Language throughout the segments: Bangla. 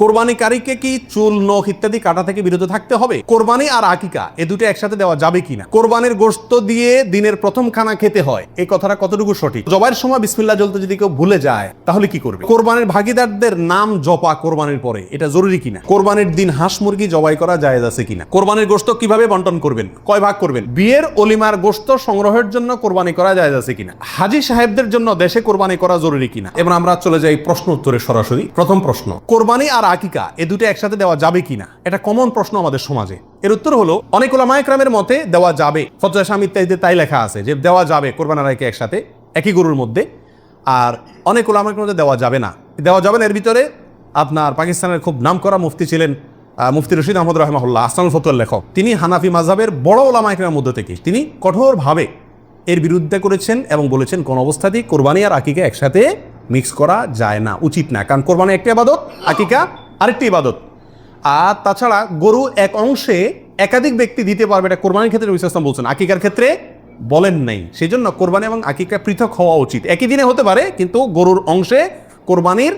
কোরবানিকারীকে কি চুল, নখ ইত্যাদি কাটা থেকে বিরত থাকতে হবে? কোরবানি আর আকিকা, এ দুটো একসাথে দেওয়া যাবে কিনা? কোরবানির গোশত দিয়ে দিনের প্রথম খানা খেতে হয়। এই কথাটা কতটুকু সঠিক? জবাইয়ের সময় বিসমিল্লাহ জ্বলতে যদি কেউ ভুলে যায়, তাহলে কি করবে? কোরবানির ভাগিদারদের নাম জপা কোরবানির পরে, এটা জরুরি কিনা? কোরবানির দিন হাঁস মুরগি জবাই করা জায়েজ আছে কিনা? কোরবানির গোশত কীভাবে বন্টন করবেন? কয় ভাগ করবেন? বিয়ের অলিমার গোশত সংগ্রহের জন্য কোরবানি করা জায়েজ আছে কিনা? হাজি সাহেবদের জন্য দেশে কোরবানি করা জরুরি কিনা? এবং আমরা চলে যাই প্রশ্ন উত্তরে সরাসরি। প্রথম প্রশ্ন, কোরবানি আর আকিকা, এ দুটো একসাথে দেওয়া যাবে কিনা? এটা কমন প্রশ্ন আমাদের সমাজে। এর উত্তর হলো, অনেক ওলামায়করামের মতে দেওয়া যাবে। ফতোয়া স্বামী ইত্যাদিতে তাই লেখা আছে যে, দেওয়া যাবে কোরবান আকিকা একসাথে, একই গরুর মধ্যে। আর অনেক ওলামায়কের মধ্যে দেওয়া যাবে না। দেওয়া যাবে না, এর ভিতরে আপনার পাকিস্তানের খুব নামকরা মুফতি ছিলেন মুফতি রশিদ আহমদ রহমাহুল্লাহ আসানুল ফতুয়ার লেখক। তিনি হানাফি মাঝাবের বড় ওলামায়কের মধ্যে থেকে, তিনি কঠোরভাবে এর বিরুদ্ধে করেছেন এবং বলেছেন, কোন অবস্থাতেই কোরবানি আর আকিকা একসাথে মিক্স করা যায় না, উচিত না। কারণ কোরবানি একটি আবাদত, আকিকা আরেকটি ইবাদত। আর তাছাড়া গরু এক অংশে একাধিক ব্যক্তি দিতে পারবে, এটা কোরবানির ক্ষেত্রে ইসলাম বলছেন। আকিকার ক্ষেত্রে বলেন নাই। সেই জন্য কোরবানি এবং আকিকা পৃথক হওয়া উচিত। একই দিনে হতে পারে, কিন্তু গরুর অংশে কোরবানির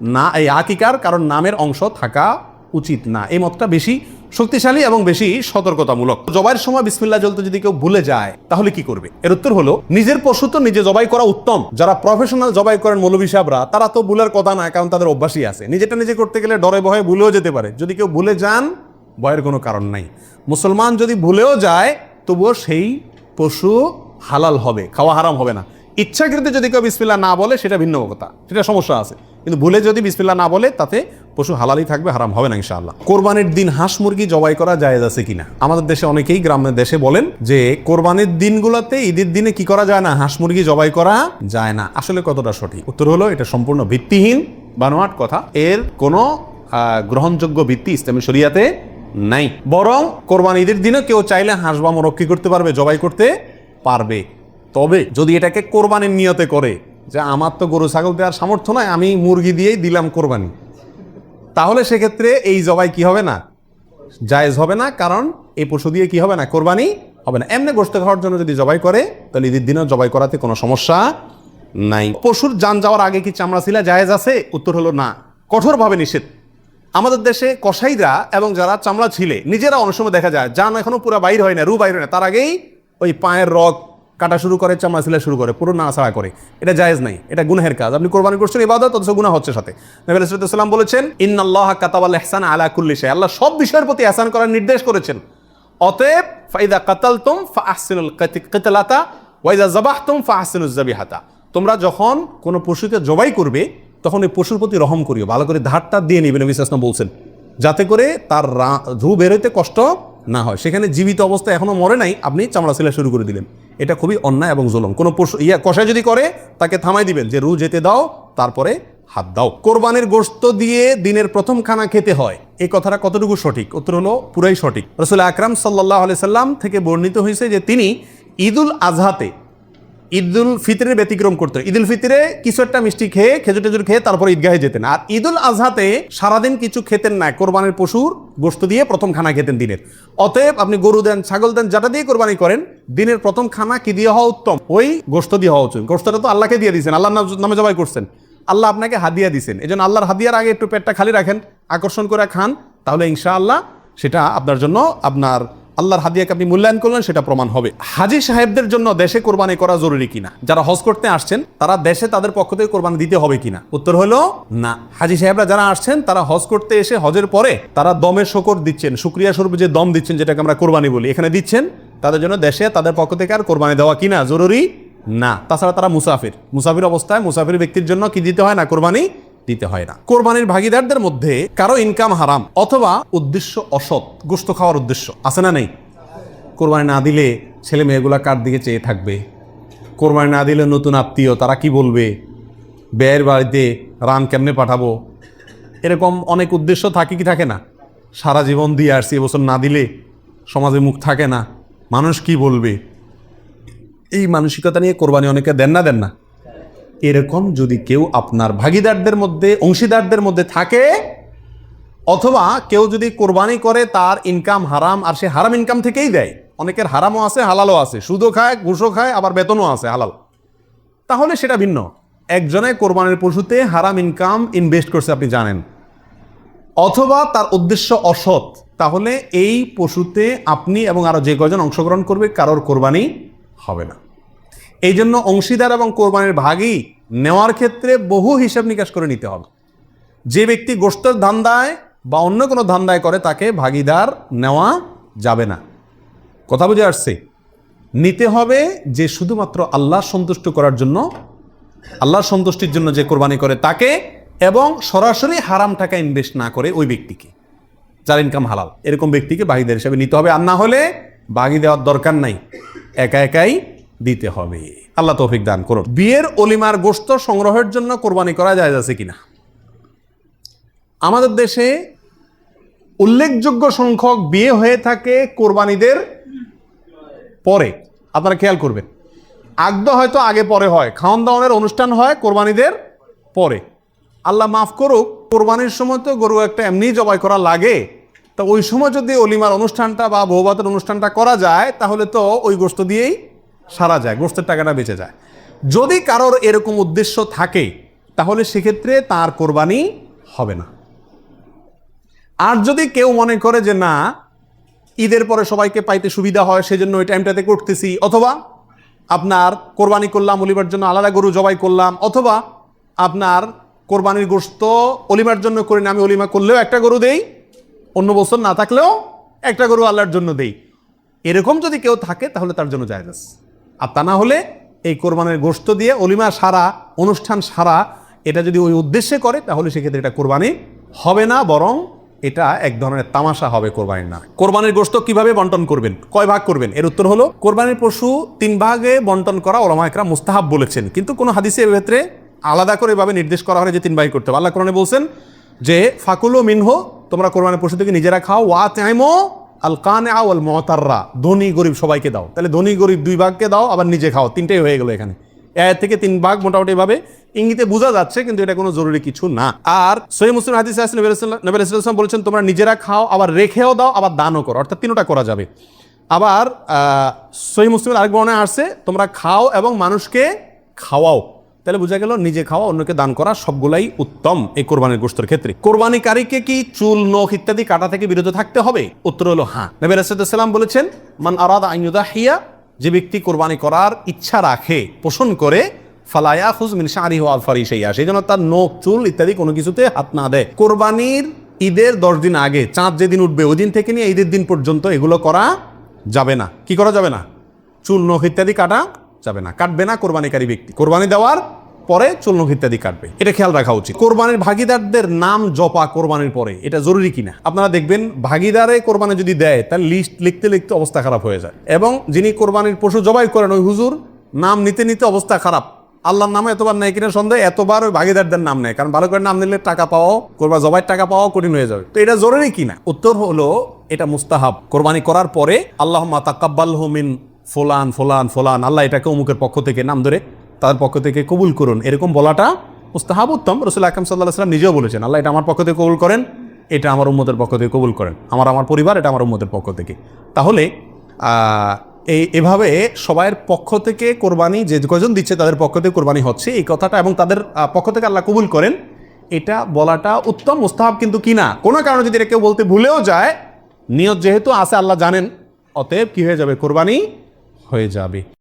না, এই আকিকার কারণ নামের অংশ থাকা উচিত না। এই মতটা বেশি শক্তিশালী এবং বেশি সতর্কতামূলক। জবাইয়ের সময় বিসমিল্লা জ্বলতে যদি কেউ ভুলে যায়, তাহলে কি করবে? এর উত্তর হলো, নিজের পশু তো নিজে জবাই করা উত্তম। যারা প্রফেশনাল জবাই করেন মৌলবী সাহেবরা, তারা তো ভুলের কথা না কারণ তাদের অভ্যাসই আছে। নিজেটা নিজে করতে গেলে ডরে ভয়ে ভুলেও যেতে পারে। যদি কেউ ভুলে যান, ভয়ের কোনো কারণ নাই। মুসলমান যদি ভুলেও যায়, তবুও সেই পশু হালাল হবে, খাওয়া হারাম হবে না। ইচ্ছাকৃত যদি কেউ বিসমিল্লা না বলে, সেটা ভিন্ন কথা। সেটা সমস্যা আছে। কিন্তু ভুলে যদি বিসমিল্লা না বলে, তাতে পশু হালালই থাকবে, হারাম হবে না ইনশাআল্লাহ। কোরবানির দিন হাঁস মুরগি জবাই করা জায়েজ আছে কিনা? আমাদের দেশে অনেকেই গ্রামের দেশে বলেন যে, কোরবানির দিনগুলোতে ঈদের দিনে কি করা যায় না? হাঁস মুরগি জবাই করা যায় না। আসলে কতটা সঠিক? উত্তর হলো, এটা সম্পূর্ণ ভিত্তিহীন, বানোয়াট কথা। এর কোনো গ্রহণযোগ্য ভিত্তি ইসলামী শরিয়াতে নাই। বরং কোরবান ঈদের দিনে কেউ চাইলে হাঁস বা মোরগ কি করতে পারবে, জবাই করতে পারবে। তবে যদি এটাকে কোরবানির নিয়তে করে যে আমার তো গরু, ছাগল দেওয়ার সামর্থ্য নয় আমি মুরগি দিয়েই দিলাম কোরবানি। তাহলে সেক্ষেত্রে এই জবাই কি হবে না? জায়েজ হবে না, কারণ এই পশু দিয়ে কি হবে না? কোরবানি হবে না। এমনি গোস্ত খাওয়ার জন্য যদি জবাই করে, তাহলে ঈদের দিনেও জবাই করাতে কোনো সমস্যা নাই। পশুর যান যাওয়ার আগে কি চামড়া ছিলা জায়েজ আছে? উত্তর হলো না। কঠোরভাবে নিষেধ। আমাদের দেশে কসাইরা এবং যারা চামড়া ছিলে, নিজেরা অনেক সময় দেখা যায়, যান এখনও পুরো বাইর হয় না, রু বাইর হয় না। তার আগেই ওই পায়ের রগ কাটা শুরু করে, চামড়া ছিলা শুরু করে, পুরো নাড়াছাড়া করে। এটা জায়েজ নাই, এটা গুনাহের কাজ। আপনি কোরবানি করছেন ইবাদত, অথচ গুনাহ হচ্ছে সাথে। নবী সাল্লাম বলেছেন, ইন্নাল্লাহ কাতাবাল ইহসান আলা কুল্লি শাই আল্লাহ সব বিষয়ের প্রতি এহসান করার নির্দেশ করেছেন। অতএব, ফাইদা কাতালতুম ফাহসিনুল কিতালাতা ওয়াইদা জাবাহতুম ফাহসিনুজ জাবিহাতা তোমরা যখন কোনো পশুকে জবাই করবে, তখন এই পশুর প্রতি রহম করিও। ভালো করে ধারটা দিয়ে নিবে নবী সাল্লাম বলছেন। যাতে করে তার রু বেরোতে কষ্ট না হয়। সেখানে জীবিত অবস্থা এখনও মরে নাই, আপনি চামড়া ছিলা শুরু করে দিলেন। এটা খুবই অন্যায় এবং জুলম। কোনো পশু ইয়া কষায় যদি করে, তাকে থামাই দিবেন। যে রু যেতে দাও, তারপরে হাত দাও। কোরবানের গোস্ত দিয়ে দিনের প্রথম খানা খেতে হয়। এই কথাটা কতটুকু সঠিক? উত্তর হলো পুরাই সঠিক। রসুল আকরাম সাল্লাহ সাল্লাম থেকে বর্ণিত হয়েছে যে তিনি ঈদুল আজহাতে ঈদুল ফিতরের ব্যতিক্রম করতেন ঈদুল ফিতরে কিছু একটা মিষ্টি খেয়ে, খেজুর টেজুর খেয়ে তারপর ঈদগাহে যেতেন। আর ঈদুল আজহাতে সারাদিন কিছু খেতেন না। কোরবানির পশুর গোস্ত দিয়ে প্রথম খানা খেতেন দিনের। অতএব আপনি গরু দেন, ছাগল দেন, যেটা দিয়ে কোরবানি করেন, দিনের প্রথম খানা কি দিয়ে হওয়া উত্তম? ওই গোস্ত দিয়ে হওয়া উচিত। গোস্তটা তো আল্লাহকে দিয়ে দিয়েছেন। আল্লাহ নামে জবাই করছেন। আল্লাহ আপনাকে হাদিয়া দিয়েছেন। এই জন্য আল্লাহর হাদিয়ার আগে একটু পেটটা খালি রাখেন, আকর্ষণ করে খান, তাহলে ইনশাআল্লাহ সেটা আপনার জন্য আপনার আল্লাহর হাদিয়াকে আপনি মূল্যায়ন করলেন, সেটা প্রমাণ হবে। হাজি সাহেবদের জন্য দেশে কোরবানি করা জরুরি কিনা? যারা হজ করতে আসছেন, তারা দেশে তাদের পক্ষ থেকে কোরবানি দিতে হবে কিনা? উত্তর হলো, না। হাজি সাহেবরা যারা আসছেন, তারা হজ করতে এসে হজের পরে তারা দমের শকর দিচ্ছেন শুক্রিয়া স্বরূপ যে দম দিচ্ছেন, যেটাকে আমরা কোরবানি বলি, এখানে দিচ্ছেন, তাদের জন্য দেশে তাদের পক্ষ থেকে আর কোরবানি দেওয়া কিনা জরুরি? না। তাছাড়া তারা মুসাফির। মুসাফির অবস্থায় মুসাফির ব্যক্তির জন্য কি দিতে হয় না কোরবানি? দিতে হয় না। কোরবানির ভাগিদারদের মধ্যে কারও ইনকাম হারাম অথবা উদ্দেশ্য অসৎ, গোস্ত খাওয়ার উদ্দেশ্য, আছে না নেই? কোরবানি না দিলে ছেলে মেয়েগুলা কার দিকে চেয়ে থাকবে? কোরবানি না দিলে নতুন আত্মীয়, তারা কি বলবে? ব্যয়ের বাড়িতে রান কেমনে পাঠাবো? এরকম অনেক উদ্দেশ্য থাকে কি থাকে না? সারা জীবন দিয়ে আসছি, এবছর না দিলে সমাজে মুখ থাকে না। মানুষ কি বলবে? এই মানসিকতা নিয়ে কোরবানি অনেকে দেন না দেন না? এরকম যদি কেউ আপনার ভাগিদারদের মধ্যে, অংশীদারদের মধ্যে থাকে, অথবা কেউ যদি কোরবানি করে, তার ইনকাম হারাম, আর সে হারাম ইনকাম থেকেই দেয়। অনেকের হারামও আছে, হালালও আছে। সুদও খায়, ঘুষও খায়, আবার বেতনও আছে, হালাল। তাহলে সেটা ভিন্ন। একজনে কোরবানির পশুতে হারাম ইনকাম ইনভেস্ট করছে, আপনি জানেন। অথবা তার উদ্দেশ্য অসৎ, তাহলে এই পশুতে আপনি এবং আরও যে কজন অংশগ্রহণ করবে, কারোর কোরবানি হবে না। এই জন্য অংশীদার এবং কোরবানির ভাগই নেওয়ার ক্ষেত্রে বহু হিসাব নিকাশ করে নিতে হবে। যে ব্যক্তি গোষ্ঠের ধান্দায় বা অন্য কোনো ধান্দায় করে, তাকে ভাগিদার নেওয়া যাবে না। কথা বুঝে আসছে? নিতে হবে যে শুধুমাত্র আল্লাহ সন্তুষ্ট করার জন্য আল্লাহর সন্তুষ্টির জন্য যে কোরবানি করে তাকে এবং সরাসরি হারাম টাকা ইনভেস্ট না করে ওই ব্যক্তিকে। যার ইনকাম হালাল। এরকম ব্যক্তিকে বাগিদার হিসাবে নিতে হবে। আর না হলে বাগি দেওয়ার দরকার নাই। একা একাই দিতে হবে। আল্লাহ তৌফিক দান করুন। বিয়ের অলিমার গোস্ত সংগ্রহের জন্য কোরবানি করা যায় আছে কিনা? আমাদের দেশে উল্লেখযোগ্য সংখ্যক বিয়ে হয়ে থাকে কোরবানিদের পরে। আপনারা খেয়াল করবেন। আগদ হয়তো আগে পরে হয়। খাওয়ান দাওয়ানের অনুষ্ঠান হয় কোরবানিদের পরে। আল্লাহ মাফ করুক, কোরবানির সময় তো গরু একটা এমনি জবাই করা লাগে। তা ওই সময় যদি অলিমার অনুষ্ঠানটা বা বৌভাতের অনুষ্ঠানটা করা যায়, তাহলে তো ওই গোস্ত দিয়েই সারা যায় গোস্তের টাকাটা বেঁচে যায়। যদি কারোর এরকম উদ্দেশ্য থাকে, তাহলে সেক্ষেত্রে তার কোরবানি হবে না। আর যদি কেউ মনে করে যে, না, ঈদের পরে সবাইকে পাইতে সুবিধা হয়, সেজন্য ওই টাইমটাতে করতেছি, অথবা, আপনার কোরবানি করলাম অলিমার জন্য আলাদা গরু জবাই করলাম, অথবা, আপনার কোরবানির গোস্ত অলিমার জন্য করি না, আমি অলিমা করলেও একটা গরু দেই, অন্য বছর না থাকলেও একটা গরু আল্লাহর জন্য দেই। এরকম যদি কেউ থাকে, তাহলে তার জন্য আছে। আর তা না হলে এই কোরবানের গোস্ত দিয়ে অলিমা সারা, অনুষ্ঠান সারা, এটা যদি ওই উদ্দেশ্যে করে, তাহলে সেক্ষেত্রে এটা কোরবানি হবে না, বরং এটা এক ধরনের তামাশা হবে কোরবানির না কোরবানির গোস্ত কীভাবে বন্টন করবেন? কয় ভাগ করবেন? এর উত্তর হলো, কোরবানির পশু তিন ভাগে বন্টন করা ওলামা একরা মুস্তাহাব বলেছেন। কিন্তু কোনো হাদিসে ক্ষেত্রে আলাদা করে এভাবে নির্দেশ করা হয় যে তিন ভাগে করতে হবে। আল্লাহ কোরআনে বলছেন যে, ফাকুলো মিনহো, তোমরা কোরবানির পশু থেকে নিজেরা খাও, ওয়া তাইমো আল কানে আল মতাররা ধনী গরিব সবাইকে দাও। তাহলে ধনী গরিব দুই ভাগকে দাও, আবার নিজে খাও। তিনটেই হয়ে গেল এখানে। এর থেকে তিন ভাগ মোটামুটি ভাবে ইঙ্গিতে বোঝা যাচ্ছে, কিন্তু এটা কোনো জরুরি কিছু না। আর সহি মুসলিম হাদিস নবী ইসলাম বলেছেন, তোমরা নিজেরা খাও, আবার রেখেও দাও, আবার দানও করো। অর্থাৎ তিনটা করা যাবে। আবার সহি মুসলিমের আরেক বর্ণায় আসছে তোমরা খাও এবং মানুষকে খাওয়াও। তাহলে বোঝা গেল, নিজে খাওয়া অন্যকে দান করা সবগুলাই উত্তম এই কোরবানির গোস্তর ক্ষেত্রে। কোরবানিকারীকে কি চুল, নখ ইত্যাদি কাটা থেকে বিরত থাকতে হবে? উত্তর হলো হ্যাঁ। নবী রাসাদাম বলেছেন, মান আরাদ আইনুদা হিয়া যে ব্যক্তি কোরবানি করার ইচ্ছা রাখে, পোষণ করে ফালায়া খুজ মিন শাহরি হওয়াল ফারিসাইয়া সেই জন্য তার নখ, চুল ইত্যাদি কোনো কিছুতে হাত না দেয়। কোরবানির ঈদের দশ দিন আগে, চাঁদ যেদিন উঠবে, ওই দিন থেকে নিয়ে ঈদের দিন পর্যন্ত এগুলো করা যাবে না। কি করা যাবে না? চুল, নখ ইত্যাদি কাটা যাবে না। কাটবে না কোরবানিকারী ব্যক্তি। কোরবানি দেওয়ার পরে চুল নখ ইত্যাদি কাটবে। এটা খেয়াল রাখা উচিত। কোরবানির ভাগিদারদের নাম জপা কোরবানির পরে, এটা জরুরি কিনা? আপনারা দেখবেন, ভাগিদারে কোরবানি যদি দেয়, তার লিস্ট লিখতে লিখতে অবস্থা খারাপ হয়ে যায়। এবং যিনি কোরবানির পশু জবাই করেন, ওই হুজুর নাম নিতে নিতে অবস্থা খারাপ। আল্লাহর নামে এতবার নেয় কিনা সন্দেহ, এতবার ওই ভাগিদারদের নাম নেয়। কারণ ভালো করে নাম নিলে টাকা পাওয়াও কোরবা জবাইয়ের টাকা পাওয়াও কঠিন হয়ে যাবে। তো এটা জরুরি কিনা? উত্তর হলো, এটা মুস্তাহাব। কোরবানি করার পরে আল্লাহ তাকাব্বাল মিন ফোলান ফোলান ফোলান। আল্লাহ এটাকে অমুকের পক্ষ থেকে নাম ধরে তাদের পক্ষ থেকে কবুল করুন। এরকম বলাটা মুস্তাহাব উত্তম রসুল আকরম সাল্লাহ সাল্লাম নিজেও বলেছেন, আল্লাহ এটা আমার পক্ষ থেকে কবুল করেন, এটা আমার উম্মতের পক্ষ থেকে কবুল করেন। আমার আমার পরিবার, এটা আমার উম্মতের পক্ষ থেকে। তাহলে এই, এভাবে সবাইয়ের পক্ষ থেকে কোরবানি যে কজন দিচ্ছে তাদের পক্ষ থেকে কোরবানি হচ্ছে, এই কথাটা এবং তাদের পক্ষ থেকে আল্লাহ কবুল করেন, এটা বলাটা উত্তম, মুস্তাহাব কিন্তু কি না? কোনো কারণে যদি এটা কেউ বলতে ভুলেও যায়, নিয়ত যেহেতু আছে, আল্লাহ জানেন, অতএব কি হয়ে যাবে? কোরবানি হয়ে যাবে।